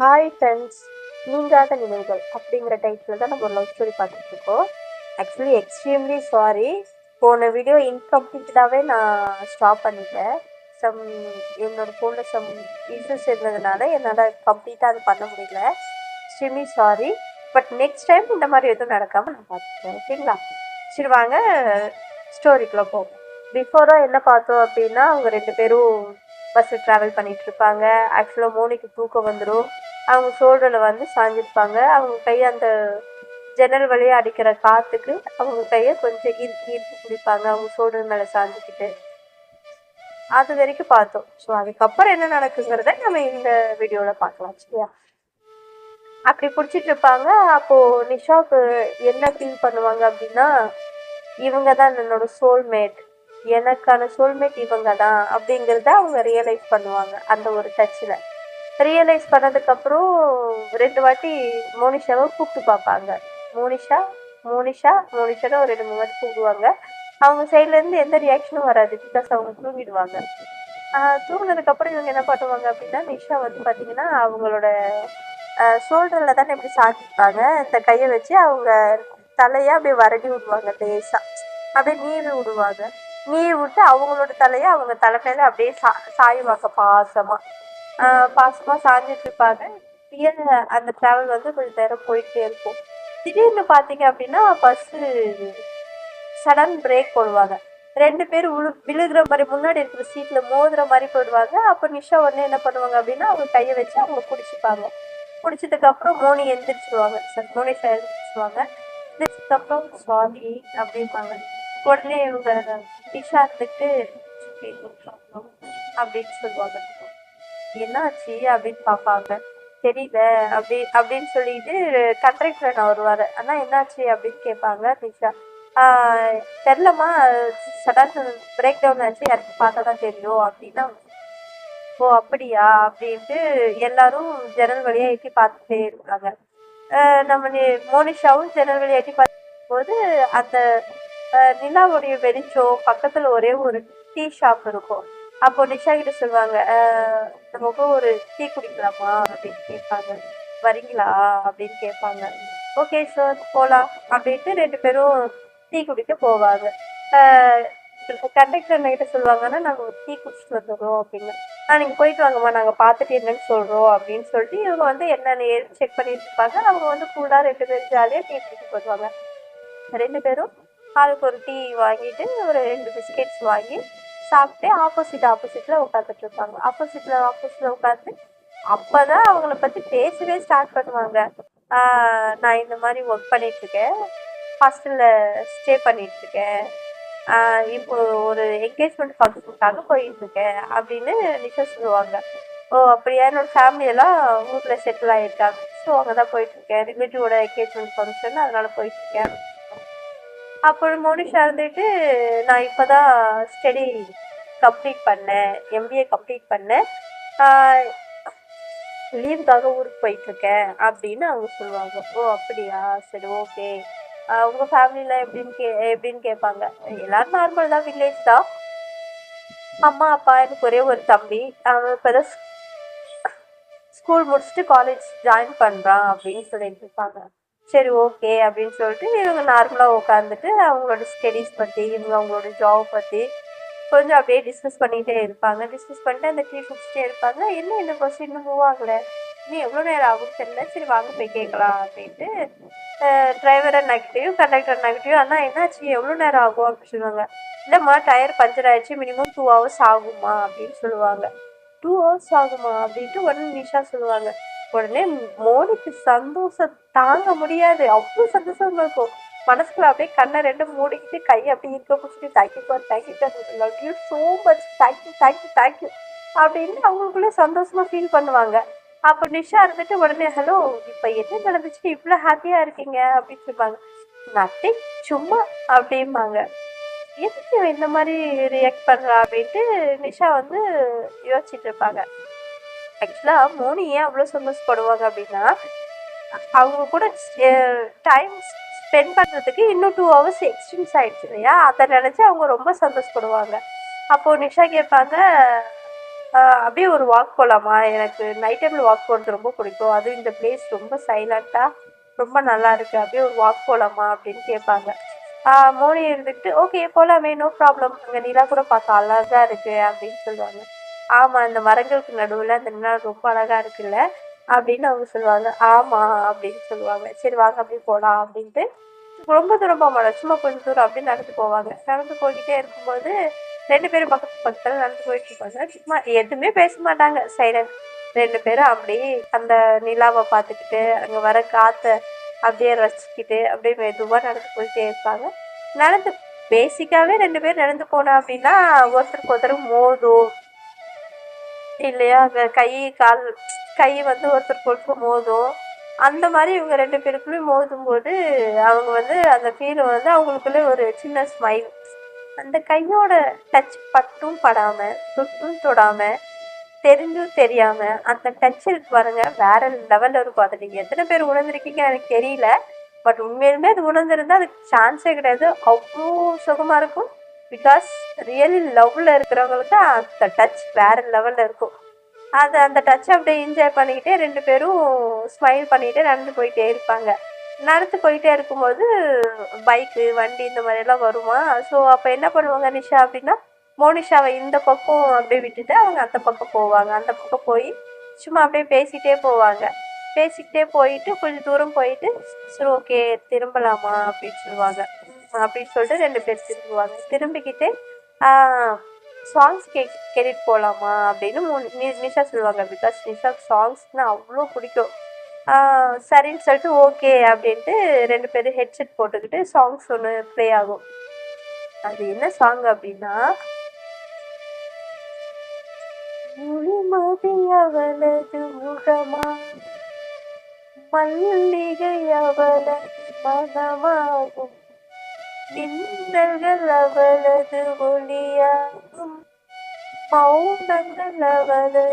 Hi friends நீங்காத நினைவுகள் அப்படிங்கிற டைட்டில் தான் நம்ம லவ் ஸ்டோரி பார்த்துட்ருக்கோம் ஆக்சுவலி எக்ஸ்ட்ரீம்லி சாரி போன வீடியோ இன்கம்ப்ளீட்டடாகவே நான் ஸ்டாப் பண்ணிட்டேன். சம் என்னோட ஃபோனில் சம் இஷ்யூஸ் இருந்ததுனால என்னால் கம்ப்ளீட்டாக அது பண்ண முடியல. Extremely sorry but next time இந்த மாதிரி எதுவும் நடக்காமல் நான் பார்த்துக்கிறேன் ஓகேங்களா சரி வாங்க ஸ்டோரிக்குள்ளே போவோம். பிஃபோராக என்ன பார்த்தோம் அப்படின்னா அவங்க ரெண்டு பேரும் பஸ்ஸில் ட்ராவல் பண்ணிகிட்ருப்பாங்க ஆக்சுவலாக மோனிக்கு தூக்கம் வந்துடும் அவங்க ஷோல்டரில் வந்து சாஞ்சிருப்பாங்க. அவங்க கையை அந்த ஜன்னல் வழியாக அடிக்கிற காற்றுக்கு அவங்க கையை கொஞ்சம் ஈர்த்து ஈர்த்து பிடிப்பாங்க. அவங்க ஷோல்டர் மேலே சாஞ்சிக்கிட்டு. அது வரைக்கும் பார்த்தோம். ஸோ அதுக்கப்புறம் என்ன நடக்குங்கிறத நம்ம இந்த வீடியோவில் பார்க்கலாம். சரியா? அப்படி பிடிச்சிட்டு இருப்பாங்க. அப்போது நிஷாவுக்கு என்ன ஃபீல் பண்ணுவாங்க அப்படின்னா இவங்க தான் என்னோட சோல்மேட் எனக்கான சோல்மேட் இவங்க தான் அப்படிங்கிறத அவங்க ரியலைஸ் பண்ணுவாங்க அந்த ஒரு டச்சில் ரியலைஸ் பண்ணதுக்கப்புறம் ரெண்டு வாட்டி மோனிஷாவை கூப்பிட்டு பார்ப்பாங்க. மோனிஷா மோனிஷா மோனிஷான்னு ஒரு ரெண்டு மூணு வாட்டி கூப்பிடுவாங்க. அவங்க சைட்லேருந்து எந்த ரியாக்ஷனும் வராது பிகாஸ் அவங்க தூங்கிடுவாங்க. தூங்கினதுக்கப்புறம் இவங்க என்ன பண்ணுவாங்க அப்படின்னா நிஷா வந்து பார்த்தீங்கன்னா அவங்களோட ஷோல்டரில் தானே இப்படி சாக்கிப்பாங்க இந்த கையை வச்சு அவங்க தலையை அப்படியே வரடி விடுவாங்க லேசாக அப்படியே நீவி விடுவாங்க. நீவி விட்டு அவங்களோட தலையை அவங்க தலை மேலே அப்படியே சா சாயுவாங்க பாசமாக பாசமாக சாஞ்சிட்டு இருப்பாங்க. இப்படியே அந்த ட்ராவல் வந்து கொஞ்சம் நேரம் போயிட்டே இருக்கும். திடீர்னு பார்த்தீங்க அப்படின்னா பஸ்ஸு சடன் பிரேக் போடுவாங்க. ரெண்டு பேர் விழு விழுகிற மாதிரி முன்னாடி இருக்கிற சீட்டில் மோதுற மாதிரி போயிடுவாங்க. அப்போ நிஷா உடனே என்ன பண்ணுவாங்க அப்படின்னா அவங்க கையை வச்சு அவங்க பிடிச்சிப்பாங்க பிடிச்சதுக்கப்புறம் மோனி எந்திரிச்சிருவாங்க. சார் மோனிஷா எந்திரிச்சிருவாங்க. எந்திரிச்சதுக்கப்புறம் சாரி அப்படிம்பாங்க. உடனே இவங்க நிஷா இருந்துட்டு அப்படின்னு சொல்லுவாங்க. என்னாச்சு அப்படின்னு பார்ப்பாங்க. தெரியல அப்படி அப்படின்னு சொல்லிட்டு கண்ட்ராக்டர் நான் வருவார். ஆனால் என்னாச்சு? அப்படின்னு கேட்பாங்க நிஷா. தெரிலம்மா சடன் பிரேக் டவுன் ஆச்சு. எனக்கு பார்த்தா தான் தெரியும் அப்படின்னா ஓ அப்படியா? அப்படின்ட்டு எல்லாரும் ஜன்னல் வழியாக எட்டி பார்த்துட்டே இருக்காங்க நம்ம மோனிஷாவும் ஜன்னல் வழியாக எட்டி பார்க்கும்போது அந்த நிலாவுடைய வெளிச்சம் பக்கத்தில் ஒரே ஒரு டீ ஷாப் இருக்கும். அப்போ நிஷா கிட்ட சொல்லுவாங்க ஆஹ் நமக்கு ஒரு டீ குடிக்கலாமா? அப்படின்னு கேட்பாங்க. வரீங்களா? அப்படின்னு கேட்பாங்க. ஓகே சார் போகலாம் அப்படின்ட்டு ரெண்டு பேரும் டீ குடிக்க போவாங்க. கண்டக்டர் கிட்ட சொல்லுவாங்கன்னா நாங்கள் ஒரு டீ குடிச்சிட்டு வந்துடுறோம் அப்படின்னு. ஆ நீங்கள் போயிட்டு வாங்கம்மா நாங்கள் பார்த்துட்டு என்னன்னு சொல்கிறோம் அப்படின்னு சொல்லிட்டு இவங்க வந்து என்னென்னு செக் பண்ணிட்டு இருப்பாங்க. அவங்க வந்து கூலாக ரெண்டு பேரும் ஜாலியாக டீ குடிக்க போடுவாங்க ரெண்டு பேரும் ஆளுக்கு ஒரு டீ வாங்கிட்டு ஒரு ரெண்டு பிஸ்கெட்ஸ் வாங்கி சாப்பிட்டு ஆப்போசிட் ஆப்போசிட்டில் உட்காந்துட்டு இருப்பாங்க. ஆப்போசிட்டில் ஆப்போசிட்டில் உட்காந்து அப்போ தான் அவங்கள பற்றி பேசவே ஸ்டார்ட் பண்ணுவாங்க. நான் இந்த மாதிரி ஒர்க் பண்ணிகிட்ருக்கேன் ஹாஸ்டலில் ஸ்டே பண்ணிகிட்ருக்கேன் இப்போது இப்போ ஒரு என்கேஜ்மெண்ட் ஃபங்க்ஷனுக்காக போயிட்டுருக்கேன் அப்படின்னு நிஷா சொல்லுவாங்க. ஓ அப்படியா? என்னோட ஃபேமிலியெல்லாம் ஊரில் செட்டில் ஆகிருக்காங்க ஸோ அங்கே தான் போயிட்டுருக்கேன் ரிலேட்டிவோட என்கேஜ்மெண்ட் ஃபங்க்ஷன் அதனால் போயிட்டுருக்கேன் அப்புறம் மோனிஷா இருந்துட்டு நான் இப்போ தான் ஸ்டடி கம்ப்ளீட் பண்ணேன் எம்பிஏ கம்ப்ளீட் பண்ணேன். லீவுக்காக ஊருக்கு போயிட்டுருக்கேன் அப்படின்னு அவங்க சொல்லுவாங்க. ஓ அப்படியா? சரி ஓகே உங்கள் ஃபேமிலியில் எப்படின்னு கே எப்படின்னு கேட்பாங்க. எல்லோரும் நார்மல் தான் வில்லேஜ் தான். அம்மா அப்பா எனக்கு ஒரே ஒரு தம்பி. அவன் இப்போ தான் ஸ்கூல் முடிச்சுட்டு காலேஜ் ஜாயின் பண்ணுறான் அப்படின்னு சொல்லிட்டு இருப்பாங்க. சரி ஓகே அப்படின்னு சொல்லிட்டு இவங்க நார்மலாக உட்காந்துட்டு அவங்களோட ஸ்டடீஸ் பற்றி இவங்க அவங்களோட ஜாப் பற்றி கொஞ்சம் அப்படியே டிஸ்கஸ் பண்ணிகிட்டே இருப்பாங்க. டிஸ்கஸ் பண்ணிட்டு அந்த டீ குடிச்சிட்டே இருப்பாங்க. என்ன இந்த கொஸ்டின் இன்னும் மூவ் ஆகலை? இன்னும் எவ்வளோ நேரம் ஆகும் தெரியல. சரி வாங்க போய் கேட்கலாம் அப்படின்ட்டு டிரைவர் அண்ணாக்கிட்டையும் கண்டக்டர் அண்ணாக்கிட்டையும் அண்ணா என்னாச்சு? எவ்வளோ நேரம் ஆகும்? அப்படின்னு சொல்லுவாங்க. இல்லைம்மா டயர் பஞ்சர் ஆயிடுச்சு. மினிமம் டூ ஹவர்ஸ் ஆகுமா அப்படின்னு சொல்லுவாங்க. டூ ஹவர்ஸ் ஆகுமா அப்படின்ட்டு ஒன் நிஷா சொல்லுவாங்க. உடனே மோனிக்கு சந்தோஷம் தாங்க முடியாது. அவ்வளோ சந்தோஷமா இருக்கும். மனசுக்குள்ள அப்படியே கண்ணை ரெண்டு மூடிக்கிட்டு கையை அப்படியே இருக்க பிடிச்சிட்டு thank you thank you love you so much thank you thank you thank you அப்படின்னு அவங்களுக்குள்ளே சந்தோஷமாக ஃபீல் பண்ணுவாங்க. அப்போ நிஷா இருந்துட்டு உடனே ஹலோ இப்போ என்ன நடந்துச்சு? இவ்வளோ ஹாப்பியாக இருக்கீங்க? அப்படின்னு சொல்லுவாங்க. நத்திங் சும்மா அப்படிம்பாங்க. எதுக்கு இந்த மாதிரி ரியாக்ட் பண்ணுறா அப்படின்ட்டு நிஷா வந்து யோசிச்சுட்டு இருப்பாங்க. ஆக்சுவலாக மோனி ஏன் அவ்வளோ சந்தோஷப்படுவாங்க அப்படின்னா அவங்க கூட டைம் ஸ்பெண்ட் பண்ணுறதுக்கு இன்னும் டூ ஹவர்ஸ் எக்ஸ்டென்ஸ் ஆகிடுச்சு இல்லையா? அதை நினச்சி அவங்க ரொம்ப சந்தோஷப்படுவாங்க. அப்போது நிஷா கேட்பாங்க அப்படியே ஒரு வாக் போகலாமா எனக்கு நைட் டைமில் வாக் போகிறது ரொம்ப பிடிக்கும். அதுவும் இந்த பிளேஸ் ரொம்ப சைலண்ட்டாக ரொம்ப நல்லா இருக்கு. அப்படியே ஒரு வாக் போகலாமா அப்படின்னு கேட்பாங்க. மோனி இருந்துக்கிட்டு ஓகே போகலாமே நோ ப்ராப்ளம் அங்கே நிலா கூட பார்க்க அழகாக இருக்குது அப்படின்னு சொல்லுவாங்க. ஆமாம் அந்த மரங்களுக்கு நடுவில் அந்த நிலா ரொம்ப அழகாக இருக்குல்ல? அப்படின்னு அவங்க சொல்லுவாங்க. ஆமாம் அப்படின்னு சொல்லுவாங்க. சரி வாங்க அப்படி போகலாம் அப்படின்ட்டு. ரொம்ப தூரம் போக மாட்டோம் சும்மா கொஞ்சம் தூரம் அப்படின்னு நடந்து போவாங்க. நடந்து போய்கிட்டே இருக்கும்போது ரெண்டு பேரும் பக்கத்து பக்கத்தில் நடந்து போயிட்டு இருப்பாங்க. சும்மா எதுவுமே பேச மாட்டாங்க. சைலண்ட் ரெண்டு பேரும் அப்படி அந்த நிலாவை பார்த்துக்கிட்டு அங்கே வர காற்றை அப்படியே ரசிச்சுக்கிட்டு அப்படியே மெதுவாக நடந்து போயிட்டே இருப்பாங்க. நடந்து பேசிக்காவே ரெண்டு பேரும் நடந்து போனோம் அப்படின்னா ஒருத்தருக்கு ஒருத்தர் மோதும். இல்லையா? கை கால் கை வந்து ஒருத்தர் கொடுக்க மோதும். அந்த மாதிரி இவங்க ரெண்டு பேருக்குள்ளே மோதும் போது அவங்க வந்து அந்த ஃபீல் வந்து அவங்களுக்குள்ளே ஒரு சின்ன ஸ்மைல் அந்த கையோட டச் பட்டும் படாமல் சுட்டும் தொடாமல் தெரிஞ்சும் தெரியாம அந்த டச் இருக்கு பாருங்க வேற லெவல்ல இருக்கும். அதை நீங்க எத்தனை பேர் உணர்ந்திருக்கீங்க எனக்கு தெரியல. பட் உண்மையிலுமே அது உணர்ந்திருந்தா அதுக்கு சான்ஸே கிடையாது. அவ்வளோ சுகமா இருக்கும். பிகாஸ் ரியலி லவ்வில் இருக்கிறவங்களுக்கு அந்த டச் வேற லெவலில் இருக்கும். அது அந்த டச் அப்படியே என்ஜாய் பண்ணிக்கிட்டே ரெண்டு பேரும் ஸ்மைல் பண்ணிக்கிட்டே நடந்து போயிட்டே இருப்பாங்க. நடந்து போயிட்டே இருக்கும்போது பைக்கு வண்டி இந்த மாதிரி எல்லாம் வருமா? ஸோ அப்போ என்ன பண்ணுவாங்க நிஷா அப்படின்னா மோனிஷாவை இந்த பக்கம் அப்படியே விட்டுட்டு அவங்க அந்த பக்கம் போவாங்க. அந்த பக்கம் போய் சும்மா அப்படியே பேசிகிட்டே போவாங்க. பேசிக்கிட்டே போயிட்டு கொஞ்சம் தூரம் போயிட்டு சரி ஓகே திரும்பலாமா அப்படின்னு சொல்லுவாங்க. அப்படின்னு சொல்லிட்டு ரெண்டு பேர் திரும்புவாங்க. திரும்பிக்கிட்டு சாங்ஸ் கே கேட்டுட்டு போகலாமா அப்படின்னு மூணு- நிஷா சொல்லுவாங்க பிகாஸ் நிஷா சாங்ஸ்னால் அவ்வளோ பிடிக்கும். சரின்னு சொல்லிட்டு ஓகே அப்படின்ட்டு ரெண்டு பேரும் ஹெட்செட் போட்டுக்கிட்டு சாங்ஸ் ஒன்று ப்ளே ஆகும். அது என்ன சாங் அப்படின்னா முழுமதி அவளது முகமா மல்லிகை அவளது மனமாகும். மின்னல்கள் அவளது ஒளியாகும். மௌனங்கள் அவளது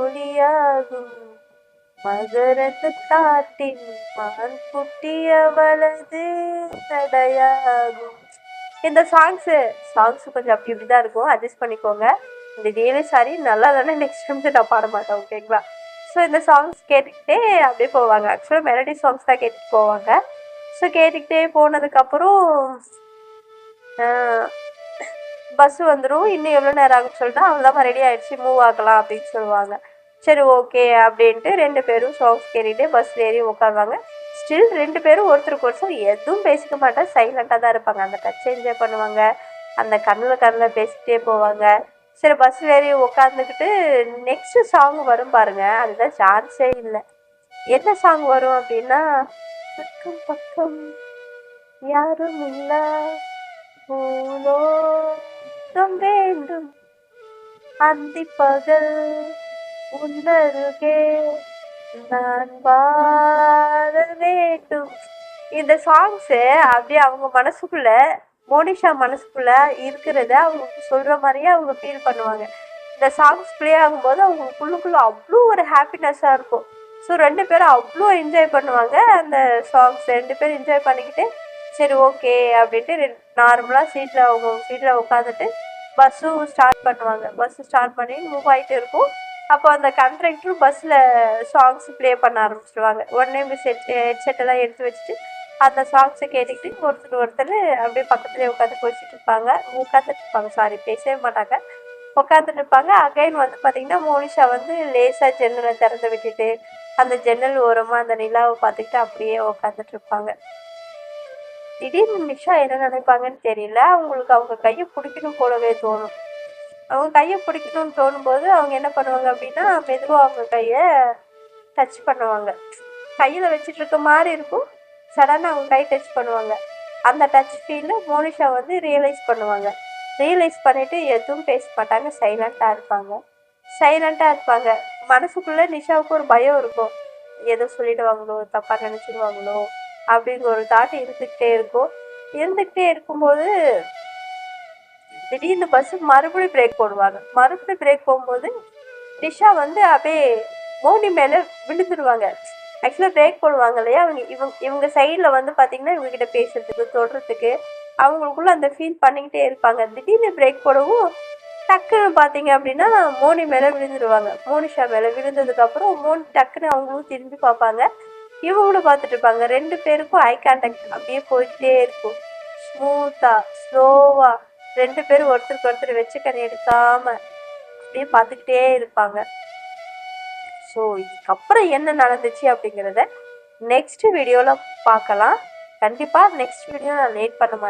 ஒளியாகும். மகரத்து காட்டின் மகன் குட்டி அவளது தடையாகும். இந்த சாங்ஸு சாங்ஸ் கொஞ்சம் அப்படி இப்படி தான் இருக்கும். அட்ஜஸ்ட் பண்ணிக்கோங்க. இந்த டெய்லி சாரி நல்லா தானே நெக்ஸ்ட் டைம் நான் பாட மாட்டேன் ஓகேங்களா ஸோ இந்த சாங்ஸ் கேட்டுக்கிட்டே அப்படியே போவாங்க. ஆக்சுவலாக மெலடி சாங்ஸ் தான் கேட்டுட்டு போவாங்க. ஸோ கேட்டுக்கிட்டே போனதுக்கப்புறம் பஸ் வந்துடும் இன்னும் எவ்வளோ நேரம் ஆகும்னு சொல்லிட்டு அவ்வளோதான் ரெடி ஆகிடுச்சு மூவ் ஆகலாம் அப்படின்னு சொல்லுவாங்க. சரி ஓகே அப்படின்ட்டு ரெண்டு பேரும் சாங்ஸ் கேட்டுகிட்டே பஸ் ஏறி உட்காருவாங்க. ஸ்டில் ரெண்டு பேரும் ஒருத்தருக்கு ஒருத்தர் எதுவும் பேசிக்க மாட்டாங்க. சைலண்ட்டாக தான் இருப்பாங்க. அந்த டச் என்ஜாய் பண்ணுவாங்க. அந்த கண்ணில் கண்ணில் பேசிக்கிட்டே போவாங்க. சரி பஸ் ஏறி உட்காந்துக்கிட்டு நெக்ஸ்ட்டு சாங் வரும் பாருங்கள் அதுதான் சான்ஸே இல்லை. என்ன சாங் வரும் அப்படின்னா பக்கம் பக்கம் யாரும் இல்லா பூலோகம் வேண்டும். அந்தி பகல் உன்னருகே நான் பாட வேண்டும். இந்த சாங்ஸ் அப்படியே அவங்க மனசுக்குள்ள மோனிஷா மனசுக்குள்ள இருக்கிறத அவங்க சொல்ற மாதிரியே அவங்க ஃபீல் பண்ணுவாங்க. இந்த சாங்ஸ் பிளே ஆகும்போது அவங்களுக்குள்ளுக்குள்ள அவ்வளோ ஒரு ஹாப்பினஸ்ஸாக இருக்கும். ஸோ ரெண்டு பேரும் அவ்வளோ என்ஜாய் பண்ணுவாங்க அந்த சாங்ஸ் ரெண்டு பேரும் என்ஜாய் பண்ணிக்கிட்டு சரி ஓகே அப்படின்ட்டு நார்மலாக சீட்டில் அவங்க சீட்டில் உட்காந்துட்டு பஸ்ஸும் ஸ்டார்ட் பண்ணுவாங்க. பஸ்ஸு ஸ்டார்ட் பண்ணி மூவ் ஆகிட்டு இருக்கும். அப்போ அந்த கண்ட்ரக்டரும் பஸ்ஸில் சாங்ஸ் ப்ளே பண்ண ஆரம்பிச்சிடுவாங்க உடனே மிஸ் ஹெட் ஹெட்செட்டெல்லாம் எடுத்து வச்சுட்டு அந்த சாங்ஸை கேட்டுக்கிட்டு ஒருத்தர் ஒருத்தர் அப்படியே பக்கத்துலேயே உட்காந்து பேசிட்டு இருப்பாங்க. உட்காந்துட்டு இருப்பாங்க. சாரி பேசவே மாட்டாங்க. உட்காந்துட்டு இருப்பாங்க. அகைன் வந்து பார்த்திங்கன்னா மோனிஷா வந்து லேசாக ஜன்னலை திறந்து விட்டுட்டு அந்த ஜன்னல் ஓரமாக அந்த நிலாவை பார்த்துக்கிட்டு அப்படியே உக்காந்துட்டு இருப்பாங்க. திடீர்னு நிஷா என்ன நினைப்பாங்கன்னு தெரியல. அவங்களுக்கு அவங்க கையை பிடிக்கணும் போலவே தோணும். அவங்க கையை பிடிக்கணும்னு தோணும்போது அவங்க என்ன பண்ணுவாங்க அப்படின்னா மெதுவாக அவங்க கையை டச் பண்ணுவாங்க. கையில் வச்சுட்டு இருக்க மாதிரி இருக்கும். சடனாக அவங்க கை டச் பண்ணுவாங்க. அந்த டச் ஃபீலில் மோனிஷா வந்து ரியலைஸ் பண்ணுவாங்க. ரியலைஸ் பண்ணிவிட்டு எதுவும் பேச மாட்டாங்க. சைலண்ட்டாக இருப்பாங்க. சைலண்ட்டாக இருப்பாங்க. மனசுக்குள்ளே நிஷாவுக்கு ஒரு பயம் இருக்கும். ஏதோ சொல்லிடுவாங்களோ தப்பாக நினச்சிடுவாங்களோ அப்படிங்கிற ஒரு தாட் இருந்துக்கிட்டே இருக்கும். இருந்துக்கிட்டே இருக்கும்போது திடீர்னு பஸ் மறுபடியும் பிரேக் போடுவாங்க. மறுபடியும் பிரேக் போகும்போது நிஷா வந்து அப்படியே மோனி மேலே விழுந்துருவாங்க. ஆக்சுவலாக பிரேக் போடுவாங்க இல்லையா? அவங்க இவங்க இவங்க சைடில் வந்து பார்த்தீங்கன்னா இவங்க கிட்ட பேசுறதுக்கு தொடுறதுக்கு அவங்களுக்குள்ள அந்த ஃபீல் பண்ணிக்கிட்டே இருப்பாங்க. திடீர்னு பிரேக் போடவும் டக்குன்னு பார்த்தீங்க அப்படின்னா மோனி மேலே விழுந்துருவாங்க. மோனிஷா மேலே விழுந்ததுக்கப்புறம் மோனி டக்குன்னு அவங்களும் திரும்பி பார்ப்பாங்க இவங்களும் பார்த்துட்டு இருப்பாங்க. ரெண்டு பேருக்கும் ஐ கான்டாக்ட் அப்படியே போயிட்டே இருக்கும். ஸ்மூத்தாக ஸ்லோவாக ரெண்டு பேரும் ஒருத்தருக்கு ஒருத்தர் வச்சு கண்ணி எடுக்காம அப்படியே பார்த்துக்கிட்டே இருப்பாங்க. ஸோ இதுக்கப்புறம் என்ன நடந்துச்சு அப்படிங்கிறத நெக்ஸ்ட் வீடியோவில் பார்க்கலாம் கண்டிப்பாக நெக்ஸ்ட் வீடியோ நான் லேட் பண்ண மாட்டேன்.